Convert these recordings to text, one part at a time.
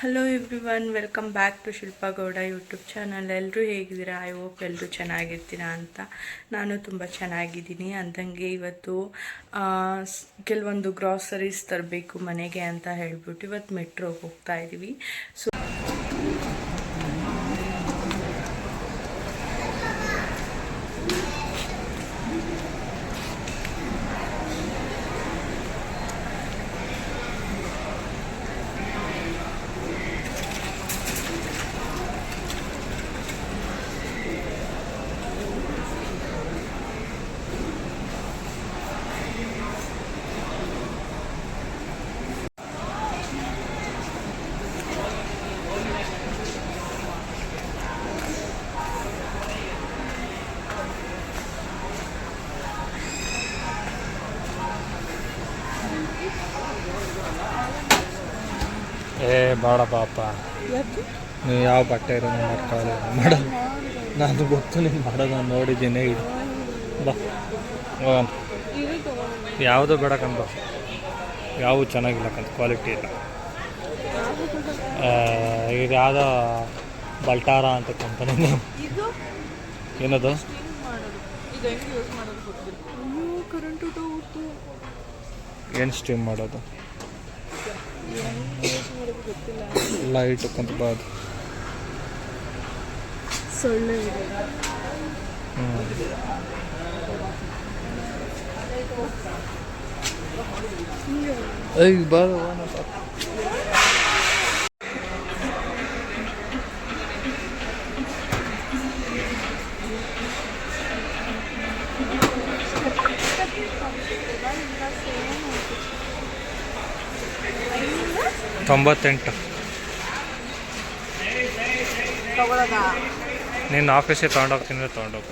Hello everyone welcome back to Shilpa Gowda YouTube channel ಎಲ್ಲರೂ ಹೇಗಿದ್ದೀರಾ? I hope ಎಲ್ಲರೂ ಚೆನ್ನಾಗಿರ್ತೀರಾ ಅಂತ. ನಾನು ತುಂಬ ಚೆನ್ನಾಗಿದ್ದೀನಿ. ಅಂದಂಗೆ ಇವತ್ತು ಕೆಲವೊಂದು ಗ್ರಾಸರೀಸ್ ತರಬೇಕು ಮನೆಗೆ ಅಂತ ಹೇಳ್ಬಿಟ್ಟು ಇವತ್ತು ಮೆಟ್ರೋಗೆ ಹೋಗ್ತಾ ಇದ್ದೀವಿ ಸೊ ಏ ಬೇಡ ಪಾಪ. ನೀವು ಯಾವ ಬಟ್ಟೆ ಇರೋದು ಮಾಡ್ಕೊಳ್ಳಿ ಮಾಡೋದು ನಾನು ಗೊತ್ತು ನೀನು ಮಾಡೋದು ನಾನು ನೋಡಿದ್ದೀನಿ ಇಡು. ಬಾ. ಹೋಗೋಣ. ಯಾವುದು ಬೇಡ ಕಂಬ ಯಾವುದು ಚೆನ್ನಾಗಿಲ್ಲ ಕಂತ ಕ್ವಾಲಿಟಿ ಇಲ್ಲ. ಇದು ಯಾವುದೋ ಬಲ್ಟಾರ ಅಂತ ಕಂಪನಿ ಏನದು? ಏನು ಸ್ಟೀಮ್ ಮಾಡೋದು? ಲೈಟ್ ಕುಂತ ಬಾದ್ ಸೊಳ್ಳೆ ಇದೆ. ಹ್ಞೂ ತೊಂಬತ್ತೆಂಟು. ನಿನ್ನ ಆಫೀಸಿಗೆ ತೊಗೊಂಡೋಗ್ತೀನಿ ತೊಗೊಂಡೋಗ.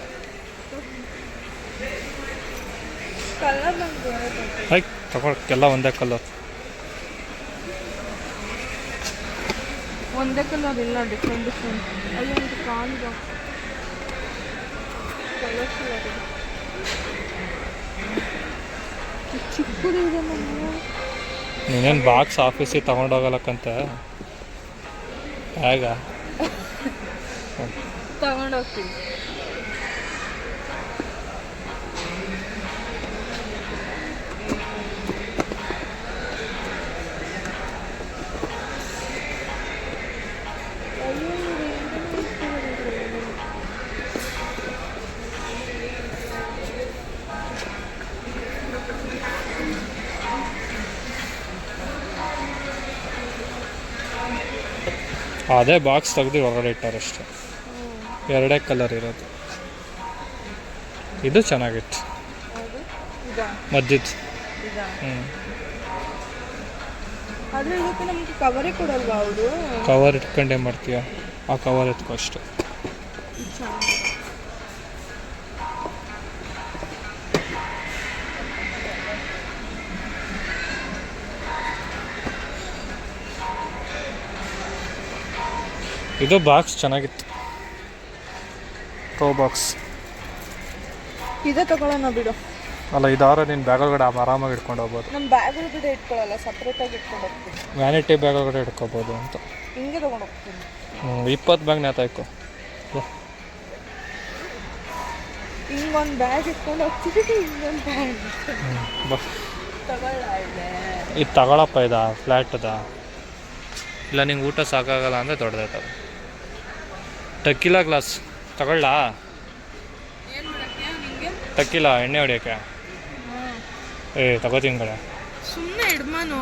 ಐ ತಗೊಳಕ್ಕೆಲ್ಲ ಒಂದೇ ಕಲರ್ ಒಂದೇ ಕಲರ್ ಇಲ್ಲ ಡಿಫ್ರೆಂಟ್ ಡಿಫ್ರೆಂಟ್ ಅಲ್ಲಿ ಒಂದು ಕಾಲ್ ಬಾಕ್ಸ್ ಕಲರ್ ಕಲರ್ ಇದೆ ಚಿಕ್ಕದು ಇದೆ ನಮ್ಮ ನೀನೇನು ಬಾಕ್ಸ್ ಆಫೀಸಿಗೆ ತಗೊಂಡೋಗಲಕ್ಕಂತ ಹೇಗ? ತಗೊಂಡೋಗ್ತೀನಿ ಅದೇ ಬಾಕ್ಸ್ ತೆಗ್ದು ಹೊರಗಡೆ ಅಷ್ಟೇ ಎರಡೇ ಕಲರ್ ಇರೋದು. ಇದು ಚೆನ್ನಾಗಿತ್ತು. ಮದ್ದಿತ್ತು ಹ್ಞೂ ಕವರ್ ಇಟ್ಕೊಂಡೇ ಮಾಡ್ತೀಯ? ಆ ಕವರ್ ಎತ್ಕೊ ಅಷ್ಟೆ. ಇದು ಬಾಕ್ಸ್ ಚೆನ್ನಾಗಿತ್ತು. ಟೋ ಬಾಕ್ಸ್ ಇದೇ ತಗೊಳ್ಳೋಣ ಬಿಡು. ಅಲ್ಲ ಇದಾರ ನೀನು ಬ್ಯಾಗ್ ಒಳಗಡೆ ಆರಾಮಾಗಿ ಇಟ್ಕೊಂಡು ಹೋಗ್ಬೋದು. ನಮ್ಮ ಬ್ಯಾಗ್ ಒಳಗಡೆ ಇಟ್ಕೊಳ್ಳಲ್ಲ ಸಪ್ರೇಟಾಗಿ ಇಟ್ಕೊಂಡು ಹೋಗ್ತೀನಿ. ವ್ಯಾನಿಟಿ ಬ್ಯಾಗ್ ಒಳಗಡೆ ಇಟ್ಕೋಬೋದು ಅಂತ. ಹಿಂಗೆ ತಗೊಂಡು ಹೋಗ್ತೀನಿ. ಹ್ಞೂ ಇಪ್ಪತ್ತು ಬ್ಯಾಗ್ ನೇತಾಯ್ಕೊ ಹಿಂಗೊಂದು ಬ್ಯಾಗ್ ಇಟ್ಕೊಂಡು ಹೋಗ್ತೀವಿ ಹಿಂಗೊಂದು ಬ್ಯಾಗ್ ಬಾ. ತಗೊಳ್ಳ ಇದೆ ಇದು ತಗೊಳಪ್ಪ ಇದ ಫ್ಲ್ಯಾಟ್ ಅದ ಇಲ್ಲ ನಿಂಗೆ ಊಟ ಸಾಕಾಗಲ್ಲ ಅಂದರೆ ದೊಡ್ಡದಾಯ್ತದ. ಟಕ್ಕಿಲ ಗ್ಲಾಸ್ ತಗೊಳ್ಳಾ ಟಕ್ಕಿಲ ಎಣ್ಣೆ ಹೊಡಿಯೋಕ್ಕೆ. ಏ ತಗೋತೀನಿ ಕಡೆ ಸುಮ್ಮನೆ ಇಡ್ಮಾನು.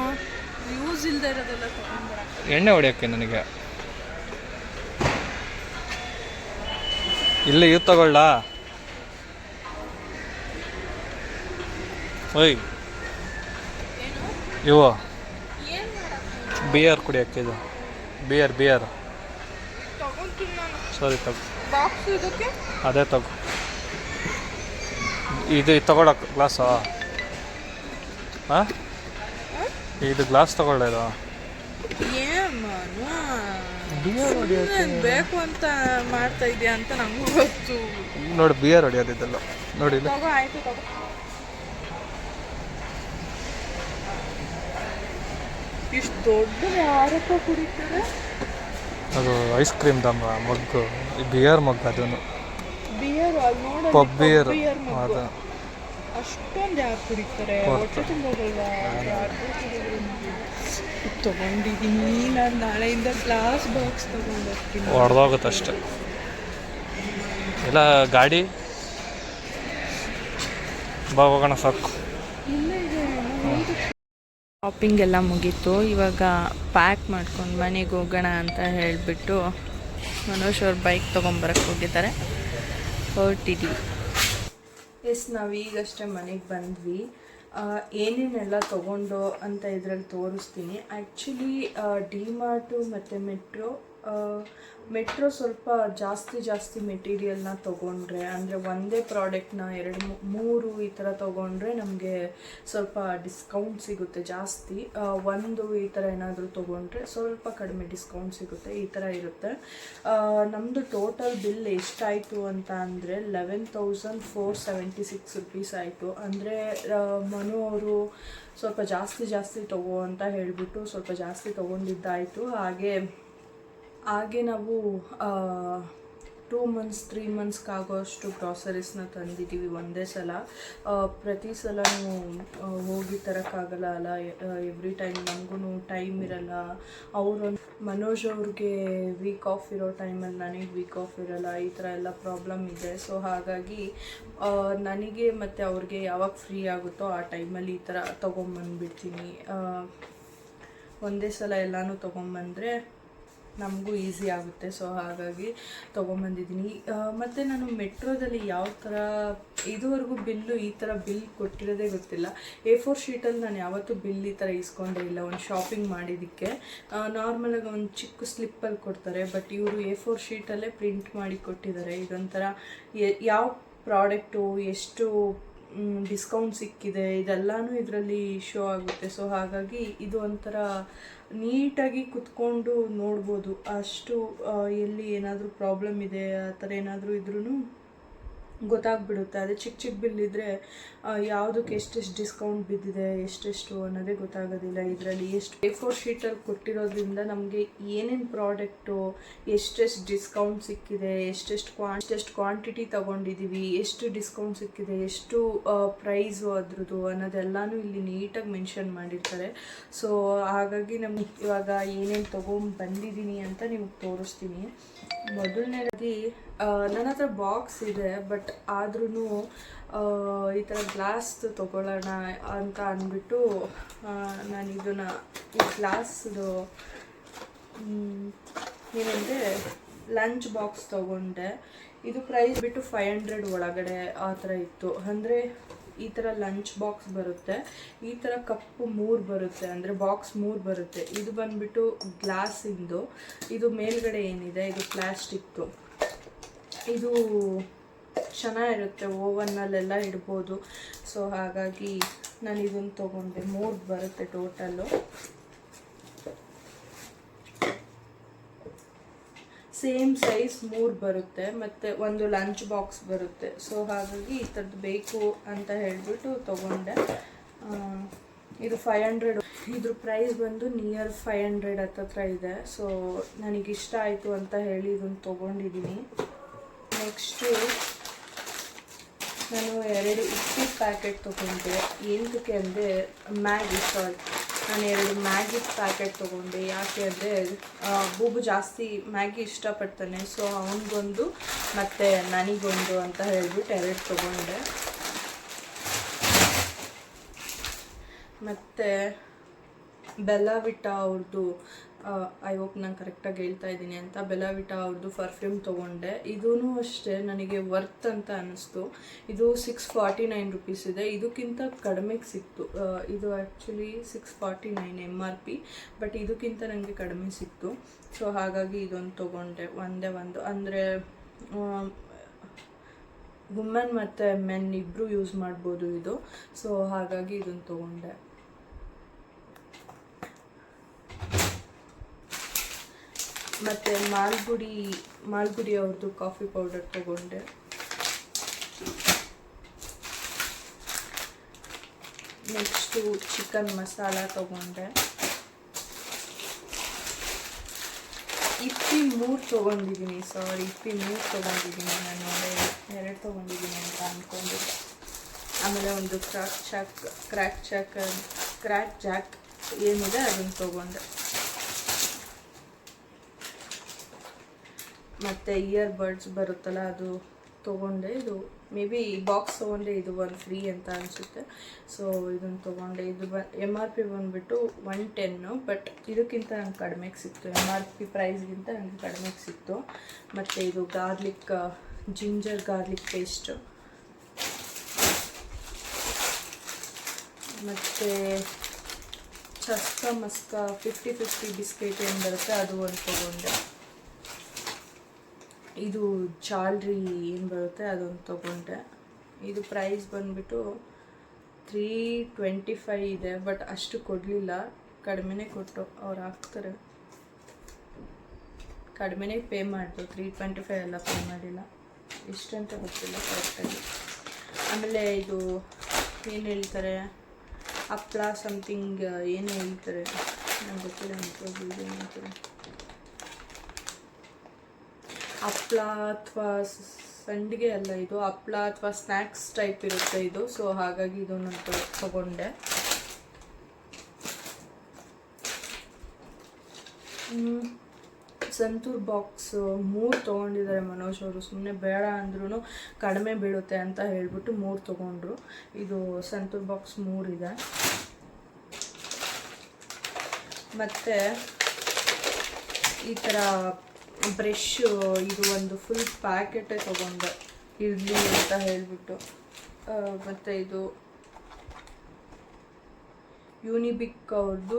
ಯೂಸ್ ಇಲ್ಲದೆ ಇರೋದೆಲ್ಲ ಎಣ್ಣೆ ಹೊಡಿಯೋಕ್ಕೆ ನನಗೆ. ಇಲ್ಲ ಇದು ತಗೊಳ್ಳಾ ಓಯ್. ಇವು. ಬಿಯರ್ ಕುಡಿಯೋಕ್ಕೆ ಇದು. ಬಿಯರ್ ಬಿಯರ್ ಸರಿ ತಗೋ. ಬಾಕ್ಸ್ ಇದಕ್ಕೆ? ಅದೇ ತಗೋ. ಇದು ಇದು ತಗೊಳಕ್ ಗ್ಲಾಸಾ ಹಾಂ ಇದು ಗ್ಲಾಸ್ ತಗೊಳ್ಳೋದು ಬೇಕು ಅಂತ ಮಾಡ್ತಾ ಇದೆಯಾ ಅಂತ ನಂಗೂ ಗೊತ್ತು. ನೋಡಿ ಬಿಯರ್ ಹೊಡಿಯೋದು ಇದೆಲ್ಲ ನೋಡಿ ತಗೋ ಆಯ್ತು ತಗೋ. ಇಷ್ಟು ದೊಡ್ಡ ಯಾರಪ್ಪ ಕುಡಿತಾರೆ. ಅದು ಐಸ್ ಕ್ರೀಮ್ ದಮ್ಮ ಮಗ್ಗು ಬಿಯರ್ ಮಗ್ಗು ಅದನ್ನು. ಬಿಯರ್ ಅಲ್ಲಿ ನೋಡೋದು ಪಬ್ ಬಿಯರ್ ಅದು ಅಷ್ಟೊಂದು ಯಾರು ಕುಡಿತಾರೆ? ಹೊಟ್ಟೆ ತುಂಬೋದಲ್ವಾ? ತಗೊಂಡಿದ್ದೀನಿ ನಾನು ನಾಳೆಯಿಂದ ಗ್ಲಾಸ್ ಬಾಕ್ಸ್ ತಗೊಂಡು ಹೋಗ್ತೀನಿ ಹೊಡೆದೋಗುತ್ತೆ ಅಷ್ಟೆ. ಇಲ್ಲ ಗಾಡಿ? ಬಾ ಹೋಗೋಣ ಸಾಕು. ಶಾಪಿಂಗ್ ಎಲ್ಲ ಮುಗೀತು. ಇವಾಗ ಪ್ಯಾಕ್ ಮಾಡ್ಕೊಂಡು ಮನೆಗೆ ಹೋಗೋಣ ಅಂತ ಹೇಳಿಬಿಟ್ಟು ಮನೋಜ್ ಅವ್ರ ಬೈಕ್ ತೊಗೊಂಬರಕ್ಕೆ ಹೋಗಿದ್ದಾರೆ. ಹೊರಟಿದ್ದೀವಿ ಎಸ್ ನಾವು ಈಗಷ್ಟೇ ಮನೆಗೆ ಬಂದ್ವಿ. ಏನೇನೆಲ್ಲ ತೊಗೊಂಡು ಅಂತ ಇದರಲ್ಲಿ ತೋರಿಸ್ತೀನಿ. ಆ್ಯಕ್ಚುಲಿ ಡಿಮಾರ್ಟು ಮತ್ತು ಮೆಟ್ರೋ ಮೆಟ್ರೋ ಸ್ವಲ್ಪ ಜಾಸ್ತಿ ಜಾಸ್ತಿ ಮೆಟೀರಿಯಲ್ನ ತೊಗೊಂಡ್ರೆ, ಅಂದರೆ ಒಂದೇ ಪ್ರಾಡಕ್ಟ್ನ ಎರಡು ಮೂರು ಈ ಥರ ತೊಗೊಂಡ್ರೆ ನಮಗೆ ಸ್ವಲ್ಪ ಡಿಸ್ಕೌಂಟ್ ಸಿಗುತ್ತೆ ಜಾಸ್ತಿ. ಒಂದು ಈ ಥರ ಏನಾದರೂ ತೊಗೊಂಡ್ರೆ ಸ್ವಲ್ಪ ಕಡಿಮೆ ಡಿಸ್ಕೌಂಟ್ ಸಿಗುತ್ತೆ, ಈ ಥರ ಇರುತ್ತೆ. ನಮ್ಮದು ಟೋಟಲ್ ಬಿಲ್ ಎಷ್ಟಾಯಿತು ಅಂತ ಅಂದರೆ eleven thousand four seventy six rupees ಆಯಿತು. ಅಂದರೆ ಮನು ಅವರು ಸ್ವಲ್ಪ ಜಾಸ್ತಿ ಜಾಸ್ತಿ ತಗೋ ಅಂತ ಹೇಳಿಬಿಟ್ಟು ಸ್ವಲ್ಪ ಜಾಸ್ತಿ ತೊಗೊಂಡಿದ್ದಾಯಿತು. ಹಾಗೆ ಹಾಗೆ ನಾವು ಟೂ ಮಂತ್ಸ್ ತ್ರೀ ಮಂತ್ಸ್ಗಾಗೋಷ್ಟು ಗ್ರಾಸರೀಸ್ನ ತಂದಿದ್ದೀವಿ ಒಂದೇ ಸಲ. ಪ್ರತಿ ಸಲ ಹೋಗಿ ತರೋಕ್ಕಾಗಲ್ಲ ಅಲ್ಲ ಎವ್ರಿ ಟೈಮ್ ನಮಗೂ ಟೈಮ್ ಇರಲ್ಲ. ಅವರು ಮನೋಜ್ ಅವ್ರಿಗೆ ವೀಕ್ ಆಫ್ ಇರೋ ಟೈಮಲ್ಲಿ ನನಗೆ ವೀಕ್ ಆಫ್ ಇರಲ್ಲ. ಈ ಥರ ಎಲ್ಲ ಪ್ರಾಬ್ಲಮ್ ಇದೆ. ಸೊ ಹಾಗಾಗಿ ನನಗೆ ಮತ್ತು ಅವ್ರಿಗೆ ಯಾವಾಗ ಫ್ರೀ ಆಗುತ್ತೋ ಆ ಟೈಮಲ್ಲಿ ಈ ಥರ ತೊಗೊಂಬಂದ್ಬಿಡ್ತೀನಿ. ಒಂದೇ ಸಲ ಎಲ್ಲನೂ ತೊಗೊಂಬಂದರೆ ನಮಗೂ ಈಸಿ ಆಗುತ್ತೆ. ಸೊ ಹಾಗಾಗಿ ತೊಗೊಂಬಂದಿದ್ದೀನಿ. ಮತ್ತು ನಾನು ಮೆಟ್ರೋದಲ್ಲಿ ಯಾವ ಥರ, ಇದುವರೆಗೂ ಬಿಲ್ಲು ಈ ಥರ ಬಿಲ್ ಕೊಟ್ಟಿರೋದೇ ಗೊತ್ತಿಲ್ಲ. ಎ ಫೋರ್ ಶೀಟಲ್ಲಿ ನಾನು ಯಾವತ್ತೂ ಬಿಲ್ ಈ ಥರ ಇಸ್ಕೊಂಡೇ ಇಲ್ಲ, ಒಂದು ಶಾಪಿಂಗ್ ಮಾಡಿದ್ದಕ್ಕೆ. ನಾರ್ಮಲಾಗಿ ಒಂದು ಚಿಕ್ಕ ಸ್ಲಿಪ್ಪಲ್ಲಿ ಕೊಡ್ತಾರೆ ಬಟ್ ಇವರು ಎ ಫೋರ್ ಶೀಟಲ್ಲೇ ಪ್ರಿಂಟ್ ಮಾಡಿ ಕೊಟ್ಟಿದ್ದಾರೆ. ಇದೊಂಥರ ಯಾವ ಪ್ರಾಡಕ್ಟು ಎಷ್ಟು ಡಿಸ್ಕೌಂಟ್ ಸಿಕ್ಕಿದೆ, ಇದೆಲ್ಲನೂ ಇದರಲ್ಲಿ ಶೋ ಆಗುತ್ತೆ. ಸೊ ಹಾಗಾಗಿ ಇದು ಒಂಥರ ನೀಟಾಗಿ ಕುತ್ಕೊಂಡು ನೋಡ್ಬೋದು. ಅಷ್ಟು ಎಲ್ಲಿ ಏನಾದರೂ ಪ್ರಾಬ್ಲಮ್ ಇದೆ, ಆ ಥರ ಏನಾದರೂ ಇದ್ರೂ ಗೊತ್ತಾಗ್ಬಿಡುತ್ತೆ. ಅದೇ ಚಿಕ್ಕ ಚಿಕ್ಕ ಬಿಲ್ ಇದ್ದರೆ ಯಾವುದಕ್ಕೆ ಎಷ್ಟೆಷ್ಟು ಡಿಸ್ಕೌಂಟ್ ಬಿದ್ದಿದೆ, ಎಷ್ಟೆಷ್ಟು ಅನ್ನೋದೇ ಗೊತ್ತಾಗೋದಿಲ್ಲ. ಇದರಲ್ಲಿ ಎಷ್ಟು ಎ ಫೋರ್ ಶೀಟಲ್ಲಿ ಕೊಟ್ಟಿರೋದ್ರಿಂದ ನಮಗೆ ಏನೇನು ಪ್ರಾಡಕ್ಟು ಎಷ್ಟೆಷ್ಟು ಡಿಸ್ಕೌಂಟ್ ಸಿಕ್ಕಿದೆ, ಎಷ್ಟೆಷ್ಟು ಕ್ವಾ ಎಷ್ಟೆಷ್ಟು ಕ್ವಾಂಟಿಟಿ ತೊಗೊಂಡಿದ್ದೀವಿ ಎಷ್ಟು ಡಿಸ್ಕೌಂಟ್ ಸಿಕ್ಕಿದೆ, ಎಷ್ಟು ಪ್ರೈಸು ಅದ್ರದ್ದು ಅನ್ನೋದೆಲ್ಲನೂ ಇಲ್ಲಿ ನೀಟಾಗಿ ಮೆನ್ಷನ್ ಮಾಡಿರ್ತಾರೆ. ಸೊ ಹಾಗಾಗಿ ನಮ್ಗೆ ಇವಾಗ ಏನೇನು ತೊಗೊಂಡು ಬಂದಿದ್ದೀನಿ ಅಂತ ನಿಮ್ಗೆ ತೋರಿಸ್ತೀನಿ. ಮೊದಲನೇದಾಗಿ ನನ್ನ ಹತ್ರ ಬಾಕ್ಸ್ ಇದೆ ಬಟ್ ಆದ್ರೂ ಈ ಥರ ಗ್ಲಾಸ್ ತೊಗೊಳ್ಳೋಣ ಅಂತ ಅಂದ್ಬಿಟ್ಟು ನಾನು ಇದನ್ನ ಈ ಗ್ಲಾಸ್ದು ಏನಂದರೆ ಲಂಚ್ ಬಾಕ್ಸ್ ತೊಗೊಂಡೆ. ಇದು ಪ್ರೈಸ್ ಬಿಟ್ಟು ಫೈವ್ ಹಂಡ್ರೆಡ್ ಒಳಗಡೆ ಆ ಥರ ಇತ್ತು. ಅಂದರೆ ಈ ಥರ ಲಂಚ್ ಬಾಕ್ಸ್ ಬರುತ್ತೆ. ಈ ಥರ ಕಪ್ಪು ಮೂರು ಬರುತ್ತೆ. ಅಂದರೆ ಬಾಕ್ಸ್ ಮೂರು ಬರುತ್ತೆ. ಇದು ಬಂದುಬಿಟ್ಟು ಗ್ಲಾಸಿಂದು ಇದು. ಮೇಲ್ಗಡೆ ಏನಿದೆ? ಇದು ಪ್ಲಾಸ್ಟಿಕ್ದು ಇದು ಚೆನ್ನಾಗಿರುತ್ತೆ ಓವನ್ನಲ್ಲೆಲ್ಲ ಇಡ್ಬೋದು. ಸೊ ಹಾಗಾಗಿ ನಾನು ಇದನ್ನು ತೊಗೊಂಡೆ. ಮೂರು ಬರುತ್ತೆ ಟೋಟಲ್ಲು. ಸೇಮ್ ಸೈಜ್ ಮೂರು ಬರುತ್ತೆ, ಮತ್ತು ಒಂದು ಲಂಚ್ ಬಾಕ್ಸ್ ಬರುತ್ತೆ. ಸೊ ಹಾಗಾಗಿ ಈ ಥರದ್ದು ಬೇಕು ಅಂತ ಹೇಳಿಬಿಟ್ಟು ತೊಗೊಂಡೆ. ಇದು ಫೈವ್ ಹಂಡ್ರೆಡ್ ಇದ್ರ ಪ್ರೈಸ್ ಬಂದು ನಿಯರ್ ಫೈವ್ ಹಂಡ್ರೆಡ್ ಹತ್ತತ್ರ ಇದೆ. ಸೊ ನನಗಿಷ್ಟ ಆಯಿತು ಅಂತ ಹೇಳಿ ಇದನ್ನು ತೊಗೊಂಡಿದ್ದೀನಿ ನೆಕ್ಸ್ಟು ನಾನು ಎರಡು ಇಕ್ಕಿ ಪ್ಯಾಕೆಟ್ ತೊಗೊಂಡೆ. ಏನಕ್ಕೆ ಅಂದರೆ ಮ್ಯಾಗಿ ಸಾರಿ ನಾನು ಎರಡು ಮ್ಯಾಗಿ ಪ್ಯಾಕೆಟ್ ತೊಗೊಂಡೆ. ಯಾಕೆ ಅಂದರೆ ಬೂಬು ಜಾಸ್ತಿ ಮ್ಯಾಗಿ ಇಷ್ಟಪಡ್ತಾನೆ. ಸೊ, ಅವನಿಗೊಂದು ಮತ್ತು ನನಗೊಂದು ಅಂತ ಹೇಳ್ಬಿಟ್ಟು ಎರಡು ತೊಗೊಂಡೆ. ಮತ್ತು ಬೆಲ್ಲವಿಟ ಅವ್ರದ್ದು ಐ ಹೋಪ್ ನಾನು ಕರೆಕ್ಟಾಗಿ ಹೇಳ್ತಾ ಇದ್ದೀನಿ ಅಂತ ಬೆಲ್ಲವಿಟ ಅವ್ರದ್ದು ಪರ್ಫ್ಯೂಮ್ ತೊಗೊಂಡೆ. ಇದೂ ಅಷ್ಟೇ, ನನಗೆ ವರ್ತ್ ಅಂತ ಅನ್ನಿಸ್ತು ಇದು ಸಿಕ್ಸ್ ಫಾರ್ಟಿ ನೈನ್ ರುಪೀಸ್ ಇದೆ. ಇದಕ್ಕಿಂತ ಕಡಿಮೆಗೆ ಸಿಕ್ತು. ಇದು actually six forty nine M R P but ಇದಕ್ಕಿಂತ ನನಗೆ ಕಡಿಮೆ ಸಿಕ್ತು. ಸೊ ಹಾಗಾಗಿ ಇದೊಂದು ತೊಗೊಂಡೆ. ಒಂದೇ ಒಂದು. ಅಂದರೆ ವುಮೆನ್ ಮತ್ತು ಮೆನ್ ಇಬ್ಬರು ಯೂಸ್ ಮಾಡ್ಬೋದು ಇದು. ಸೊ ಹಾಗಾಗಿ ಇದನ್ನು ತೊಗೊಂಡೆ. ಮತ್ತು ಮಾಲ್ಗುಡಿ ಮಾಲ್ಗುಡಿ ಅವ್ರದ್ದು ಕಾಫಿ ಪೌಡರ್ ತಗೊಂಡೆ. ನೆಕ್ಸ್ಟು ಚಿಕನ್ ಮಸಾಲ ತೊಗೊಂಡೆ. ಇಪ್ಪಿ ಮೂರು ತೊಗೊಂಡಿದ್ದೀನಿ ಸಾರಿ ಇಪ್ಪಿ ಮೂರು ತೊಗೊಂಡಿದ್ದೀನಿ ನಾನು, ಎರಡು ತೊಗೊಂಡಿದ್ದೀನಿ ಅಂತ ಅಂದ್ಕೊಂಡಿದ್ದೆ ಆಮೇಲೆ ಒಂದು crack jack crack jack crack jack ಏನಿದೆ ಅದನ್ನು ತೊಗೊಂಡೆ. ಮತ್ತು ಇಯರ್ ಬರ್ಡ್ಸ್ ಬರುತ್ತಲ್ಲ, ಅದು ತೊಗೊಂಡೆ. ಇದು ಮೇ ಬಿ ಬಾಕ್ಸ್ ತೊಗೊಂಡೆ, ಇದು ಒಂದು ಫ್ರೀ ಅಂತ ಅನಿಸುತ್ತೆ. ಸೊ ಇದನ್ನು ತೊಗೊಂಡೆ. ಇದು ಬ ಎಂ ಆರ್ ಪಿ ಬಂದುಬಿಟ್ಟು ಒನ್ ಟೆನ್ನು ಬಟ್ ಇದಕ್ಕಿಂತ ನಂಗೆ ಕಡಿಮೆಗೆ ಸಿಕ್ತು. ಎಂ ಆರ್ ಪಿ ಪ್ರೈಸ್ಗಿಂತ ನನಗೆ ಕಡಿಮೆಗೆ ಸಿಕ್ತು. ಮತ್ತು ಇದು ಗಾರ್ಲಿಕ್ ಜಿಂಜರ್ ಗಾರ್ಲಿಕ್ ಪೇಸ್ಟು ಮತ್ತು Chaska Maska fifty fifty biscuit ಏನು ಬರುತ್ತೆ, ಅದು ಒಂದು ತೊಗೊಂಡೆ. ಇದು ಚಾಲ್ರಿ ಏನು ಬರುತ್ತೆ ಅದೊಂದು ತೊಗೊಂಡೆ. ಇದು ಪ್ರೈಸ್ ಬಂದುಬಿಟ್ಟು ತ್ರೀ ಟ್ವೆಂಟಿ ಫೈವ್ ಇದೆ ಬಟ್ ಅಷ್ಟು ಕೊಡಲಿಲ್ಲ. ಕಡಿಮೆನೇ ಕೊಟ್ಟು ಅವ್ರು ಹಾಕ್ತಾರೆ. ಕಡಿಮೆನೇ ಪೇ ಮಾಡಿದ್ರು ತ್ರೀ ಟ್ವೆಂಟಿ ಫೈ ಎಲ್ಲ ಪೇ ಮಾಡಿಲ್ಲ. ಇಷ್ಟಂತ ಗೊತ್ತಿಲ್ಲ ಕರೆಕ್ಟಾಗಿ ಆಮೇಲೆ ಇದು ಏನು ಹೇಳ್ತಾರೆ? ಹಪ್ಳ ಸಮಥಿಂಗ್ ಏನು ಹೇಳ್ತಾರೆ? ನಂಗೆ ಗೊತ್ತಿಲ್ಲ ಅಂತ ಹೇಳ್ತಾರೆ ಹಪ್ಳ ಅಥವಾ ಸಂಡಿಗೆ ಅಲ್ಲ ಇದು ಹಪ್ಪಳ ಅಥವಾ ಸ್ನ್ಯಾಕ್ಸ್ ಟೈಪ್ ಇರುತ್ತೆ ಇದು. ಸೊ ಹಾಗಾಗಿ ಇದು ನಾನು ತಗೊಂಡೆ. ಸಂತೂರ್ ಬಾಕ್ಸ್ ಮೂರು ತೊಗೊಂಡಿದ್ದಾರೆ ಮನೋಜ್ ಅವರು. ಸುಮ್ಮನೆ ಬೇಡ ಅಂದ್ರೂ ಕಡಿಮೆ ಬೀಳುತ್ತೆ ಅಂತ ಹೇಳ್ಬಿಟ್ಟು ಮೂರು ತೊಗೊಂಡ್ರು. ಇದು ಸಂತೂರ್ ಬಾಕ್ಸ್ ಮೂರಿದೆ ಮತ್ತು ಈ ಥರ ಬ್ರಷ್, ಇದು ಒಂದು ಫುಲ್ ಪ್ಯಾಕೆಟೇ ತೊಗೊಂಡೆ. ಇರಲಿ ಅಂತ ಹೇಳಿಬಿಟ್ಟು. ಮತ್ತು ಇದು ಯೂನಿಬಿಕ್ ಅವ್ರದ್ದು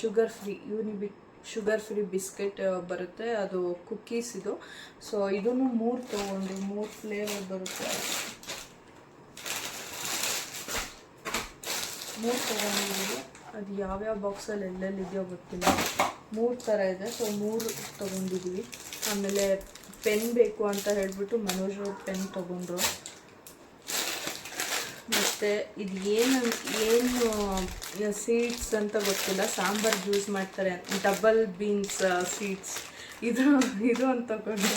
sugar free Unibic sugar free biscuit ಬರುತ್ತೆ. ಅದು ಕುಕ್ಕೀಸ್ ಇದು. ಸೊ ಇದನ್ನು ಮೂರು ತೊಗೊಂಡು. ಮೂರು ಫ್ಲೇವರ್ ಬರುತ್ತೆ. ಮೂರು ತೊಗೊಂಡಿದ್ದೀವಿ ಅದು ಯಾವ್ಯಾವ ಬಾಕ್ಸಲ್ಲಿ ಎಲ್ಲೆಲ್ಲಿದೆಯೋ ಗೊತ್ತಿಲ್ಲ. ಮೂರು ಥರ ಇದೆ. ಸೊ ಮೂರು ತೊಗೊಂಡಿದ್ದೀವಿ ಆಮೇಲೆ ಪೆನ್ ಬೇಕು ಅಂತ ಹೇಳಿಬಿಟ್ಟು ಮನೋಜ್ ಪೆನ್ ತೊಗೊಂಡ್ರು. ಮತ್ತು ಇದು ಏನು ಏನು ಸೀಡ್ಸ್ ಅಂತ ಗೊತ್ತಿಲ್ಲ. ಸಾಂಬಾರು ಯೂಸ್ ಮಾಡ್ತಾರೆ. ಡಬಲ್ ಬೀನ್ಸ್ ಸೀಡ್ಸ್ ಇದು ಇದು ಅಂತ ತಗೊಂಡು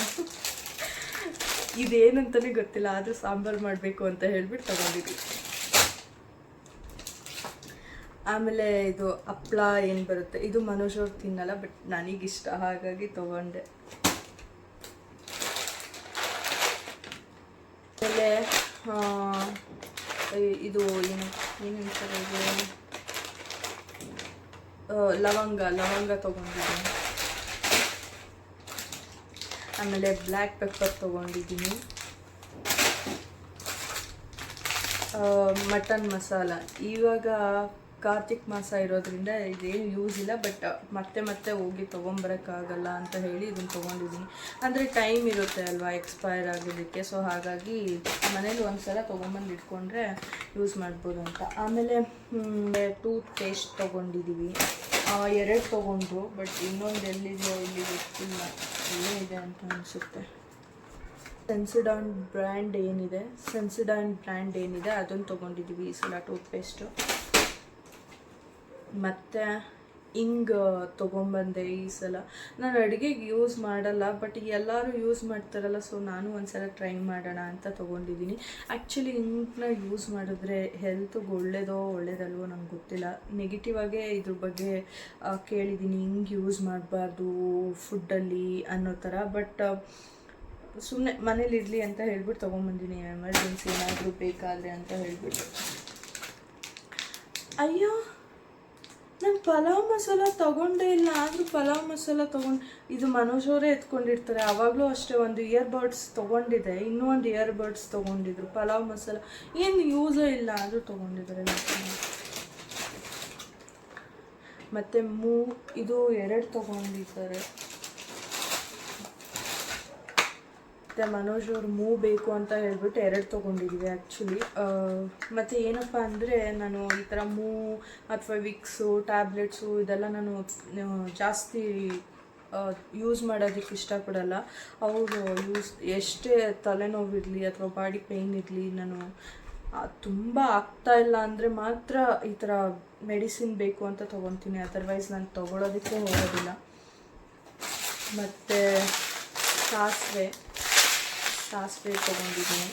ಇದೇನಂತಲೇ ಗೊತ್ತಿಲ್ಲ. ಆದರೂ ಸಾಂಬಾರು ಮಾಡಬೇಕು ಅಂತ ಹೇಳಿಬಿಟ್ಟು ತಗೊಂಡಿದ್ವಿ. ಆಮೇಲೆ ಇದು ಹಪ್ಳ ಏನು ಬರುತ್ತೆ? ಇದು ಮನೋಜ್ ತಿನ್ನಲ್ಲ ಬಟ್ ನನಗಿಷ್ಟ. ಹಾಗಾಗಿ ತೊಗೊಂಡೆ. ಆಮೇಲೆ ಇದು ಏನು ಏನು ಹೇಳ್ತಾರೆ ಇದು? ಲವಂಗ ಲವಂಗ ತೊಗೊಂಡಿದ್ದೀನಿ. ಆಮೇಲೆ ಬ್ಲ್ಯಾಕ್ ಪೆಪ್ಪರ್ ತೊಗೊಂಡಿದ್ದೀನಿ. ಮಟನ್ ಮಸಾಲ. ಇವಾಗ ಕಾರ್ತಿಕ್ ಮಾಸ ಇರೋದ್ರಿಂದ ಇದೇನು ಯೂಸ್ ಇಲ್ಲ ಬಟ್ ಮತ್ತೆ ಮತ್ತೆ ಹೋಗಿ ತೊಗೊಂಬರೋಕ್ಕಾಗಲ್ಲ ಅಂತ ಹೇಳಿ ಇದನ್ನು ತೊಗೊಂಡಿದ್ದೀನಿ ಅಂದರೆ ಟೈಮ್ ಇರುತ್ತೆ ಅಲ್ವಾ ಎಕ್ಸ್ಪೈರ್ ಆಗೋದಕ್ಕೆ ಸೊ ಹಾಗಾಗಿ ಮನೇಲಿ ಒಂದು ಸಲ ತೊಗೊಂಬಂದು ಇಟ್ಕೊಂಡ್ರೆ ಯೂಸ್ ಮಾಡ್ಬೋದು ಅಂತ. ಆಮೇಲೆ ಟೂತ್ ಪೇಸ್ಟ್ ತೊಗೊಂಡಿದ್ದೀವಿ ಎರಡು ತೊಗೊಂಡ್ರು ಬಟ್ ಇನ್ನೊಂದು ಎಲ್ಲಿದೆಯೋ ಇಲ್ಲಿ ಗೊತ್ತಿಲ್ಲ. ಏನಿದೆ ಅಂತ ಅನಿಸುತ್ತೆ. ಸೆನ್ಸಿಡಾನ್ ಬ್ರ್ಯಾಂಡ್ ಏನಿದೆ? ಸೆನ್ಸಿಡಾನ್ ಬ್ರ್ಯಾಂಡ್ ಏನಿದೆ? ಅದನ್ನು ತೊಗೊಂಡಿದ್ದೀವಿ ಈ ಸಲ ಟೂತ್ಪೇಸ್ಟು ಮತ್ತು ಹಿಂಗೆ ತೊಗೊಂಬಂದೆ ಈ ಸಲ. ನಾನು ಅಡುಗೆಗೆ ಯೂಸ್ ಮಾಡಲ್ಲ ಬಟ್ ಎಲ್ಲರೂ ಯೂಸ್ ಮಾಡ್ತಾರಲ್ಲ ಸೊ ನಾನು ಒಂದ್ಸಲ ಟ್ರೈ ಮಾಡೋಣ ಅಂತ ತೊಗೊಂಡಿದ್ದೀನಿ. ಆ್ಯಕ್ಚುಲಿ ಇಂಕ್ನ ಯೂಸ್ ಮಾಡಿದ್ರೆ ಹೆಲ್ತ್ಗೆ ಒಳ್ಳೇದೋ ಒಳ್ಳೇದಲ್ವೋ ನಂಗೆ ಗೊತ್ತಿಲ್ಲ. ನೆಗೆಟಿವ್ ಆಗೇ ಇದ್ರ ಬಗ್ಗೆ ಕೇಳಿದ್ದೀನಿ, ಹಿಂಗೆ ಯೂಸ್ ಮಾಡಬಾರ್ದು ಫುಡ್ಡಲ್ಲಿ ಅನ್ನೋ ಥರ ಬಟ್ ಸುಮ್ಮನೆ ಮನೇಲಿ ಇರಲಿ ಅಂತ ಹೇಳ್ಬಿಟ್ಟು ತೊಗೊಂಬಂದಿನಿ ಎಮರ್ಜೆನ್ಸಿ ಏನಾದರೂ ಬೇಕಾದರೆ ಅಂತ ಹೇಳ್ಬಿಟ್ಟು ಅಯ್ಯೋ! ನಾನು ಪಲಾವ್ ಮಸಾಲ ತೊಗೊಂಡೇ ಇಲ್ಲ, ಆದರೂ ಪಲಾವ್ ಮಸಾಲ ತೊಗೊಂಡು, ಇದು ಮನೋಜ್ ಅವರೇ ಎತ್ಕೊಂಡಿರ್ತಾರೆ. ಆವಾಗಲೂ ಅಷ್ಟೇ ಒಂದು ಇಯರ್ ಬಡ್ಸ್ ತೊಗೊಂಡಿದೆ. ಇನ್ನೂ ಒಂದು ಇಯರ್ ಬಡ್ಸ್ ತೊಗೊಂಡಿದ್ರು. ಪಲಾವ್ ಮಸಾಲ ಏನು ಯೂಸೇ ಇಲ್ಲ, ಆದರೂ ತೊಗೊಂಡಿದ್ದಾರೆ. ಮತ್ತು ಮೂ, ಇದು ಎರಡು ತೊಗೊಂಡಿದ್ದಾರೆ. ಮತ್ತು ಮನೋಜ್ ಮೂವ್ ಬೇಕು ಅಂತ ಹೇಳ್ಬಿಟ್ಟು ಎರಡು ತೊಗೊಂಡಿದ್ದೀವಿ ಆ್ಯಕ್ಚುಲಿ ಮತ್ತು ಏನಪ್ಪ ಅಂದರೆ ನಾನು ಈ ಥರ ಮೂ ಅಥವಾ ವಿಕ್ಸು, ಟ್ಯಾಬ್ಲೆಟ್ಸು ಇದೆಲ್ಲ ನಾನು ಜಾಸ್ತಿ ಯೂಸ್ ಮಾಡೋದಕ್ಕೆ ಇಷ್ಟಪಡಲ್ಲ. ಅವರು ಯೂಸ್ ಎಷ್ಟೇ ತಲೆನೋವಿರಲಿ ಅಥವಾ ಬಾಡಿ ಪೇಯ್ನ್ ಇರಲಿ, ನಾನು ತುಂಬ ಆಗ್ತಾ ಇಲ್ಲ ಅಂದರೆ ಮಾತ್ರ ಈ ಥರ ಮೆಡಿಸಿನ್ ಬೇಕು ಅಂತ ತೊಗೊತೀನಿ. ಅದರ್ವೈಸ್ ನಾನು ತೊಗೊಳೋದಕ್ಕೆ ಹೋಗೋದಿಲ್ಲ. ಮತ್ತು ಸಾಸಿವೆ. ಸಾಸಿವೆ ತೊಗೊಂಡಿದ್ದೀನಿ.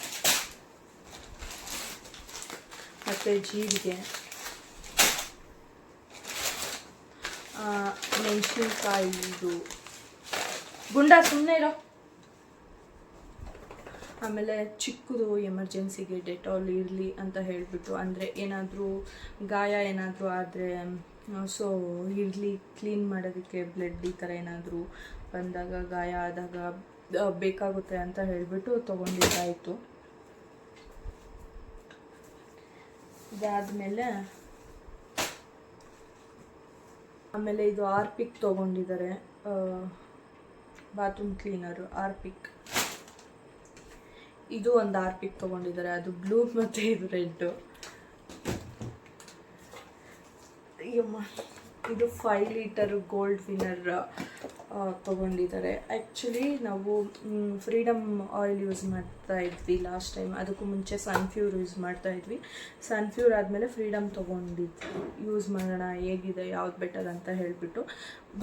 ಮತ್ತು ಜೀರಿಗೆ. ಮೆಣಸಿನ್ಕಾಯಿ ಇದು. ಗುಂಡ ಸುಮ್ಮನೆ ಇರೋ. ಆಮೇಲೆ ಚಿಕ್ಕದು ಎಮರ್ಜೆನ್ಸಿಗೆ ಡೆಟಾಲ್ ಇರಲಿ ಅಂತ ಹೇಳಿಬಿಟ್ಟು, ಅಂದರೆ ಏನಾದರೂ ಗಾಯ ಏನಾದರೂ ಆದರೆ ಸೊ ಇರಲಿ ಕ್ಲೀನ್ ಮಾಡೋದಕ್ಕೆ ಬ್ಲಡ್ ಈ ಥರ ಏನಾದರೂ ಬಂದಾಗ, ಗಾಯ ಆದಾಗ ಬೇಕಾಗುತ್ತೆ ಅಂತ ಹೇಳಿಬಿಟ್ಟು ತೊಗೊಂಡಿದ್ದಾಯಿತು. ಇದಾದಮೇಲೆ ಆಮೇಲೆ ಇದು ಆರ್ಪಿಕ್ ತೊಗೊಂಡಿದ್ದಾರೆ. Bathroom cleaner Harpic. ಇದು ಒಂದು ಆರ್ಪಿಕ್ ತೊಗೊಂಡಿದ್ದಾರೆ. ಅದು ಬ್ಲೂ ಮತ್ತು ಇದು ರೆಡ್ಡು. ಇದು ಫೈವ್ ಲೀಟರ್ ಗೋಲ್ಡ್ ವಿನ್ನರ್ ತೊಗೊಂಡಿದ್ದಾರೆ. ಆ್ಯಕ್ಚುಲಿ ನಾವು ಫ್ರೀಡಮ್ ಆಯಿಲ್ ಯೂಸ್ ಮಾಡ್ತಾ ಇದ್ವಿ ಲಾಸ್ಟ್ ಟೈಮ್ ಅದಕ್ಕೂ ಮುಂಚೆ ಸನ್ಫ್ಯೂರ್ ಯೂಸ್ ಮಾಡ್ತಾ ಇದ್ವಿ. ಸನ್ಫ್ಯೂರ್ ಆದಮೇಲೆ ಫ್ರೀಡಮ್ ತೊಗೊಂಡಿದ್ವಿ. ಯೂಸ್ ಮಾಡೋಣ, ಹೇಗಿದೆ, ಯಾವ್ದು ಬೆಟರ್ ಅಂತ ಹೇಳಿಬಿಟ್ಟು.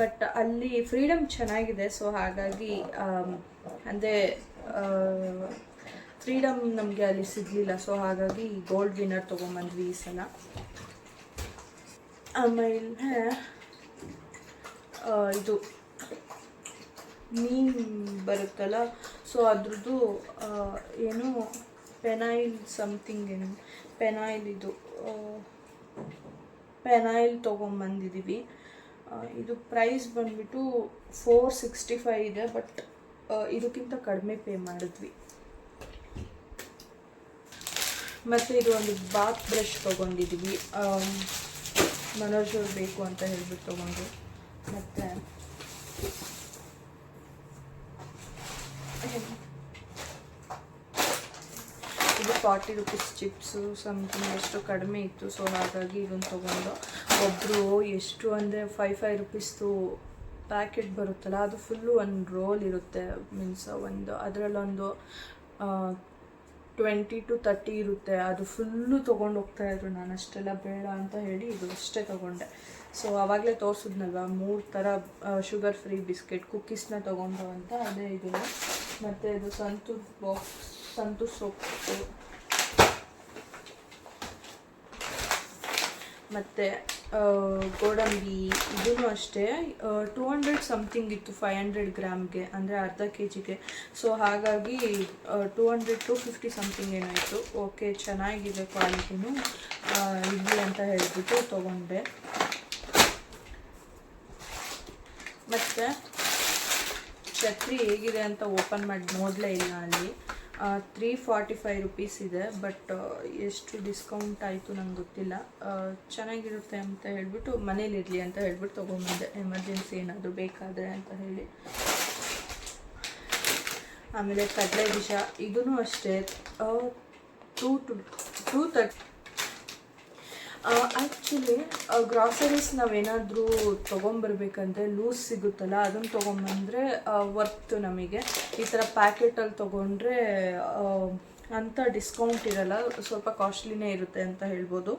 ಬಟ್ ಅಲ್ಲಿ ಫ್ರೀಡಮ್ ಚೆನ್ನಾಗಿದೆ. ಸೊ ಹಾಗಾಗಿ ಅಂದರೆ ಫ್ರೀಡಮ್ ನಮಗೆ ಅಲ್ಲಿ ಸಿಗಲಿಲ್ಲ. ಸೊ ಹಾಗಾಗಿ ಗೋಲ್ಡ್ ವಿನ್ನರ್ ತೊಗೊಂಬಂದ್ವಿ ಈ ಸಲ. ಆಮೇಲೆ ಇದು ಮೀನು ಬರುತ್ತಲ್ಲ ಸೊ ಅದ್ರದ್ದು ಏನು, ಪೆನಾಯಿಲ್ ಸಮಥಿಂಗ್ ಏನು, ಪೆನಾಯಿಲ್ ಇದು ಪೆನಾಯಿಲ್ ತೊಗೊಂಬಂದಿದ್ದೀವಿ ಇದು ಪ್ರೈಸ್ ಬಂದ್ಬಿಟ್ಟು ಫೋರ್ ಸಿಕ್ಸ್ಟಿ ಫೈವ್ ಇದೆ ಬಟ್ ಇದಕ್ಕಿಂತ ಕಡಿಮೆ ಪೇ ಮಾಡಿದ್ವಿ. ಮತ್ತು ಇದು ಒಂದು ಬಾತ್ ಬ್ರಷ್ ತೊಗೊಂಡಿದ್ದೀವಿ ಮನೋಜ್ ಅವ್ರು ಬೇಕು ಅಂತ ಹೇಳ್ಬಿಟ್ಟು ತೊಗೊಂಡು. ಮತ್ತು ಇದು ಫಾರ್ಟಿ ರುಪೀಸ್ ಚಿಪ್ಸು ಸಮಥಿಂಗ್ ಎಷ್ಟು ಕಡಿಮೆ ಇತ್ತು ಸೊ ಹಾಗಾಗಿ ಇದನ್ನು ತೊಗೊಂಡು. ಒಬ್ಬರು ಎಷ್ಟು ಅಂದರೆ ಫೈವ್ ಫೈವ್ ರುಪೀಸ್ದು ಪ್ಯಾಕೆಟ್ ಬರುತ್ತಲ್ಲ, ಅದು ಫುಲ್ಲು ಒಂದು ರೋಲ್ ಇರುತ್ತೆ ಮೀನ್ಸ್ ಒಂದು ಅದರಲ್ಲೊಂದು ಟ್ವೆಂಟಿ ಟು ತರ್ಟಿ ಇರುತ್ತೆ. ಅದು ಫುಲ್ಲು ತೊಗೊಂಡು ಹೋಗ್ತಾ ಇದ್ರು ನಾನು, ಅಷ್ಟೆಲ್ಲ ಬೇಡ ಅಂತ ಹೇಳಿ ಇದು ಅಷ್ಟೇ ತೊಗೊಂಡೆ. ಸೊ ಆವಾಗಲೇ ತೋರಿಸಿದ್ನಲ್ವ, ಮೂರು ಥರ ಶುಗರ್ ಫ್ರೀ ಬಿಸ್ಕೆಟ್ ಕುಕ್ಕೀಸ್ನ ತೊಗೊಂಡು ಅಂತ ಅದೇ ಇದು ಮತ್ತು ಇದು ಸಂತೂರ್ ಬಾಕ್ಸ್ ಸಂತೂರ್ ಸೊಪ್ಪು ಮತ್ತು ಗೋಡಂಬಿ ಇದೂ ಅಷ್ಟೇ ಟೂ ಹಂಡ್ರೆಡ್ ಸಮಥಿಂಗ್ ಇತ್ತು ಫೈವ್ ಹಂಡ್ರೆಡ್ ಗ್ರಾಮ್ಗೆ ಅಂದರೆ ಅರ್ಧ ಕೆ ಜಿಗೆ ಸೊ ಹಾಗಾಗಿ two hundred to fifty something ಏನಾಯಿತು. ಓಕೆ ಚೆನ್ನಾಗಿದೆ ಕ್ವಾಲಿಟಿನೂ ಇಲ್ಲಿ ಅಂತ ಹೇಳಿಬಿಟ್ಟು ತೊಗೊಂಡೆ. ಮತ್ತು ಛತ್ರಿ ಹೇಗಿದೆ ಅಂತ ಓಪನ್ ಮಾಡಿ ನೋಡಲೇ ಇಲ್ಲ ಅಲ್ಲಿ? ತ್ರೀ ಫಾರ್ಟಿ ಫೈವ್ ರುಪೀಸ್ ಇದೆ ಬಟ್ ಎಷ್ಟು ಡಿಸ್ಕೌಂಟ್ ಆಯಿತು ನಂಗೆ ಗೊತ್ತಿಲ್ಲ. ಚೆನ್ನಾಗಿರುತ್ತೆ ಅಂತ ಹೇಳಿಬಿಟ್ಟು ಮನೇಲಿರಲಿ ಅಂತ ಹೇಳ್ಬಿಟ್ಟು ತೊಗೊಂಬಂದೆ. ಎಮರ್ಜೆನ್ಸಿ ಏನಾದರೂ ಬೇಕಾದರೆ ಅಂತ ಹೇಳಿ. ಆಮೇಲೆ ಕಡಲೆ ವಿಷ ಇದೂ ಅಷ್ಟೇ. Two to two thirty actually groceries ನಾವೇನಾದರೂ ತೊಗೊಂಬರ್ಬೇಕಂದ್ರೆ ಲೂಸ್ ಸಿಗುತ್ತಲ್ಲ ಅದನ್ನು ತೊಗೊಂಬಂದರೆ ವರ್ತ್ ನಮಗೆ. ಈ ಥರ ಪ್ಯಾಕೆಟಲ್ಲಿ ತೊಗೊಂಡ್ರೆ ಅಂಥ ಡಿಸ್ಕೌಂಟ್ ಇರಲ್ಲ, ಸ್ವಲ್ಪ ಕಾಸ್ಟ್ಲಿನೇ ಇರುತ್ತೆ ಅಂತ ಹೇಳ್ಬೋದು.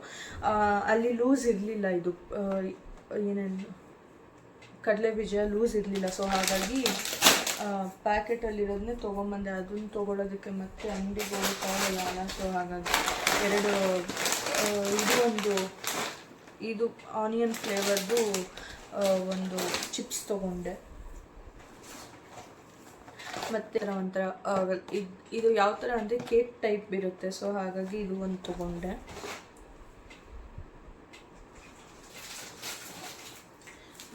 ಅಲ್ಲಿ ಲೂಸ್ ಇರಲಿಲ್ಲ ಇದು ಏನೇನು, ಕಡಲೆ ಬೀಜ ಲೂಸ್ ಇರಲಿಲ್ಲ. ಸೊ ಹಾಗಾಗಿ ಪ್ಯಾಕೆಟಲ್ಲಿರೋದನ್ನೇ ತೊಗೊಂಬಂದೆ ಅದನ್ನು ತೊಗೊಳೋದಕ್ಕೆ ಮತ್ತೆ ಅಂಗಡಿಗೆ ಹೋಗೋಕ್ಕಾಗಲ್ಲ ಅಲ್ಲ. ಸೊ ಹಾಗಾಗಿ, ಎರಡು ಇದು ಒಂದು ಇದು ಆನಿಯನ್ ಫ್ಲೇವರ್ದು ಒಂದು ಚಿಪ್ಸ್ ತೊಗೊಂಡೆ. ಮತ್ತೆ ಒಂಥರ ಆ, ಇದು ಯಾವ ಥರ ಅಂದರೆ ಕೇಕ್ ಟೈಪ್ ಇರುತ್ತೆ. ಸೊ ಹಾಗಾಗಿ ಇದು ಒಂದು ತೊಗೊಂಡೆ.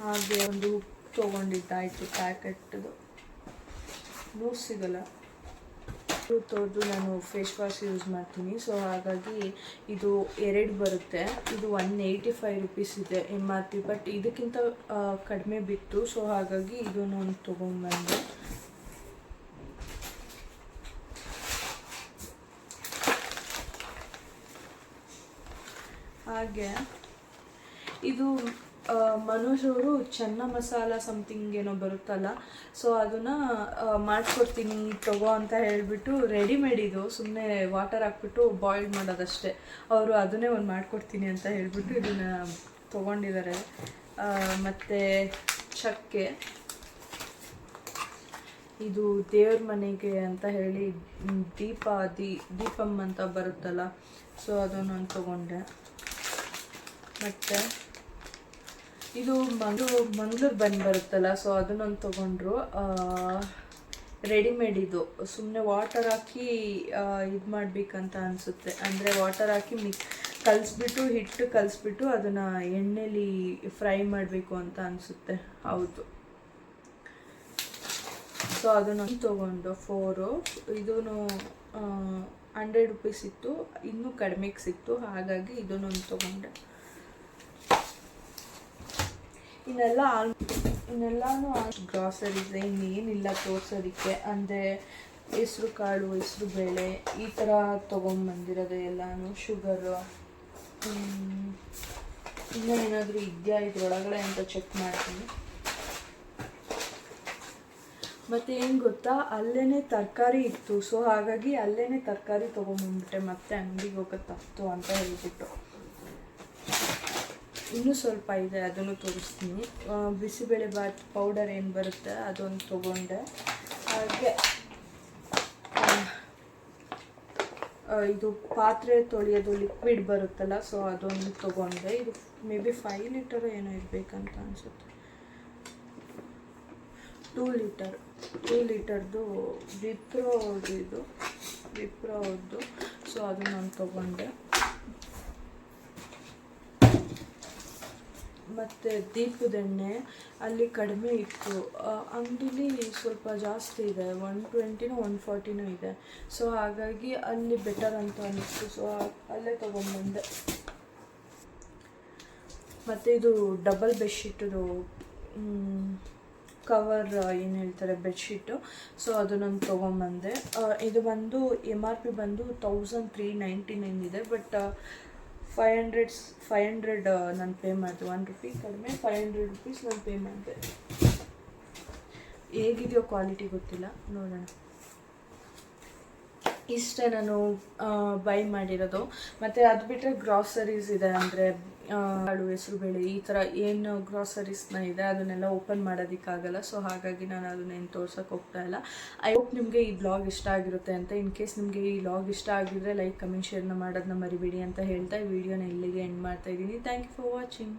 ಹಾಗೆ ಒಂದು ತೊಗೊಂಡಿದ್ದಾಯಿತು ಪ್ಯಾಕೆಟ್ದು ಮೂರು ಸಿಗಲ್ಲ. ತೊಳೆದು ನಾನು ಫೇಸ್ ವಾಶ್ ಯೂಸ್ ಮಾಡ್ತೀನಿ. ಸೊ ಹಾಗಾಗಿ ಇದು ಎರಡು ಬರುತ್ತೆ. ಇದು ಒನ್ ಏಯ್ಟಿ ಫೈವ್ ರುಪೀಸ್ ಇದೆ ಎಂ ಆರ್ ಪಿ ಬಟ್ ಇದಕ್ಕಿಂತ ಕಡಿಮೆ ಬಿತ್ತು. ಸೊ ಹಾಗಾಗಿ ಇದು ಒಂದು ತೊಗೊಂಡ್ಬಂದೆ. ಹಾಗೆ. ಇದು ಮನೋಜ್ ಅವರು ಚೆನ್ನ ಮಸಾಲ ಸಮಥಿಂಗ್ ಏನೋ ಬರುತ್ತಲ್ಲ ಸೊ ಅದನ್ನು ಮಾಡಿಕೊಡ್ತೀನಿ ತಗೋ ಅಂತ ಹೇಳಿಬಿಟ್ಟು ರೆಡಿಮೇಡ್ ಇದು ಸುಮ್ಮನೆ ವಾಟರ್ ಹಾಕ್ಬಿಟ್ಟು ಬಾಯ್ಲ್ ಮಾಡೋದಷ್ಟೇ. ಅವರು ಅದನ್ನೇ ಒಂದು ಮಾಡಿಕೊಡ್ತೀನಿ ಅಂತ ಹೇಳಿಬಿಟ್ಟು ಇದನ್ನು ತೊಗೊಂಡಿದ್ದಾರೆ. ಮತ್ತು ಚಕ್ಕೆ. ಇದು ದೇವ್ರ ಮನೆಗೆ ಅಂತ ಹೇಳಿ ದೀಪ, ದೀ ದೀಪಮ್ ಅಂತ ಬರುತ್ತಲ್ಲ ಸೊ ಅದನ್ನು ನಾನು ತೊಗೊಂಡೆ. ಮತ್ತು ಇದು ಮಂಗ್ಳೂರು ಮಂಗ್ಳೂರು ಬಂದು ಬರುತ್ತಲ್ಲ ಸೊ ಅದನ್ನೊಂದು ತೊಗೊಂಡ್ರು. ರೆಡಿಮೇಡ್ ಇದು. ಸುಮ್ಮನೆ ವಾಟರ್ ಹಾಕಿ ಇದು ಮಾಡಬೇಕಂತ ಅನಿಸುತ್ತೆ. ಅಂದರೆ ವಾಟರ್ ಹಾಕಿ ಮಿಕ್, ಕಲಿಸ್ಬಿಟ್ಟು, ಹಿಟ್ಟು ಕಲಿಸ್ಬಿಟ್ಟು ಅದನ್ನು ಎಣ್ಣೆಲಿ ಫ್ರೈ ಮಾಡಬೇಕು ಅಂತ ಅನಿಸುತ್ತೆ. ಹೌದು. ಸೊ ಅದನ್ನು ತೊಗೊಂಡು ಫೋರು ಇದೂ ಹಂಡ್ರೆಡ್ ರುಪೀಸ್ ಇತ್ತು. ಇನ್ನೂ ಕಡಿಮೆಗೆ ಸಿಕ್ತು. ಹಾಗಾಗಿ ಇದನ್ನೊಂದು ತೊಗೊಂಡೆ. ಇನ್ನೆಲ್ಲ ಇನ್ನೆಲ್ಲಾನು ಗ್ರಾಸರೀಸ್ ಇನ್ನೇನಿಲ್ಲ ತೋರ್ಸೋದಕ್ಕೆ. ಅಂದರೆ ಹೆಸ್ರು ಕಾಳು, ಹೆಸ್ರು ಬೇಳೆ, ಈ ಥರ ತೊಗೊಂಬಂದಿರೋದು ಎಲ್ಲಾನು ಶುಗರು ಇನ್ನೂ ಏನಾದರೂ ಇದೆಯಾ ಇದ್ರೊಳಗಡೆ ಅಂತ ಚೆಕ್ ಮಾಡ್ತೀನಿ. ಮತ್ತೆ ಏನು ಗೊತ್ತಾ? ಅಲ್ಲೇ ತರಕಾರಿ ಇತ್ತು. ಸೊ ಹಾಗಾಗಿ ಅಲ್ಲೇ ತರಕಾರಿ ತೊಗೊಂಬಂದ್ಬಿಟ್ಟೆ. ಮತ್ತೆ ಅಂಗಡಿಗೆ ಹೋಗೋದು ತಪ್ಪು ಅಂತ ಹೇಳ್ಬಿಟ್ಟು. ಇನ್ನೂ ಸ್ವಲ್ಪ ಇದೆ ಅದನ್ನು ತೋರಿಸ್ತೀನಿ. ಆ, ಬಿಸಿಬೇಳೆ ಬಾತ್ ಪೌಡರ್ ಏನು ಬರುತ್ತೆ ಅದೊಂದು ತೊಗೊಂಡೆ. ಹಾಗೆ ಇದು ಪಾತ್ರೆ ತೊಳೆಯೋದು ಲಿಕ್ವಿಡ್ ಬರುತ್ತಲ್ಲ ಸೊ ಅದೊಂದು ತೊಗೊಂಡೆ. ಇದು ಮೇ ಬಿ ಫೈವ್ ಲೀಟರ್ ಏನೋ ಇರಬೇಕಂತ ಅನಿಸುತ್ತೆ. ಟೂ ಲೀಟರ್ ಟೂ ಲೀಟರ್ದು ವಿಪ್ರೋ ಇದು. ವಿಪ್ರೋ ಅವ್ರದ್ದು ಸೊ ನಾನು ತೊಗೊಂಡೆ. ಮತ್ತು ದೀಪದೆಣ್ಣೆ ಅಲ್ಲಿ ಕಡಿಮೆ ಇತ್ತು ಅಂಗಡಿಲಿ ಸ್ವಲ್ಪ ಜಾಸ್ತಿ ಇದೆ ಒನ್ ಟ್ವೆಂಟಿನೂ ಒನ್ ಫಾರ್ಟಿನೂ ಇದೆ. ಸೊ ಹಾಗಾಗಿ ಅಲ್ಲಿ ಬೆಟರ್ ಅಂತ ಅನ್ನಿಸ್ತು ಸೊ ಅಲ್ಲೇ ತೊಗೊಂಬಂದೆ ಮತ್ತು ಇದು ಡಬಲ್ ಬೆಡ್ಶೀಟದು ಕವರ್ ಏನು ಹೇಳ್ತಾರೆ ಬೆಡ್ಶೀಟು ಸೊ ಅದನ್ನೊಂದು ತೊಗೊಂಬಂದೆ ಆ, ಇದು ಬಂದು ಎಂ ಆರ್ ಪಿ ಬಂದು ತೌಸಂಡ್ ತ್ರೀ ನೈಂಟಿ ನೈನ್ ಇದೆ but five hundreds five hundred ನಾನು ಪೇ ಮಾಡಿದೆ. ಒನ್ ರುಪಿ ಕಡಿಮೆ ಫೈವ್ ಹಂಡ್ರೆಡ್ ರುಪೀಸ್ ನಾನು ಪೇ ಮಾಡಿದೆ. ಹೇಗಿದೆಯೋ ಕ್ವಾಲಿಟಿ ಗೊತ್ತಿಲ್ಲ. ನೋಡೋಣ. ಇಷ್ಟೇ ನಾನು ಬೈ ಮಾಡಿರೋದು. ಮತ್ತು ಅದು ಬಿಟ್ಟರೆ ಗ್ರಾಸರೀಸ್ ಇದೆ ಅಂದರೆ ಕಾಳು ಹೆಸರುಬೇಳೆ ಈ ಥರ ಏನು ಗ್ರಾಸರೀಸ್ನ ಇದೆ, ಅದನ್ನೆಲ್ಲ ಓಪನ್ ಮಾಡೋದಕ್ಕಾಗಲ್ಲ. ಸೊ ಹಾಗಾಗಿ ನಾನು ಅದನ್ನೇನು ತೋರ್ಸೋಕೆ ಹೋಗ್ತಾ ಇಲ್ಲ. ಐ ಹೋಪ್ ನಿಮಗೆ ಈ ಬ್ಲಾಗ್ ಇಷ್ಟ ಆಗಿರುತ್ತೆ ಅಂತ. ಇನ್ ಕೇಸ್ ನಿಮಗೆ ಈ ಬ್ಲಾಗ್ ಇಷ್ಟ ಆಗಿದ್ರೆ ಲೈಕ್ ಕಮೆಂಟ್ ಶೇರ್ನ ಮಾಡೋದನ್ನ ಮರಿಬೇಡಿ ಅಂತ ಹೇಳ್ತಾ ಈ ವಿಡಿಯೋನ ಇಲ್ಲಿಗೆ ಎಂಡ್ ಮಾಡ್ತಾ ಇದ್ದೀನಿ. Thank you for watching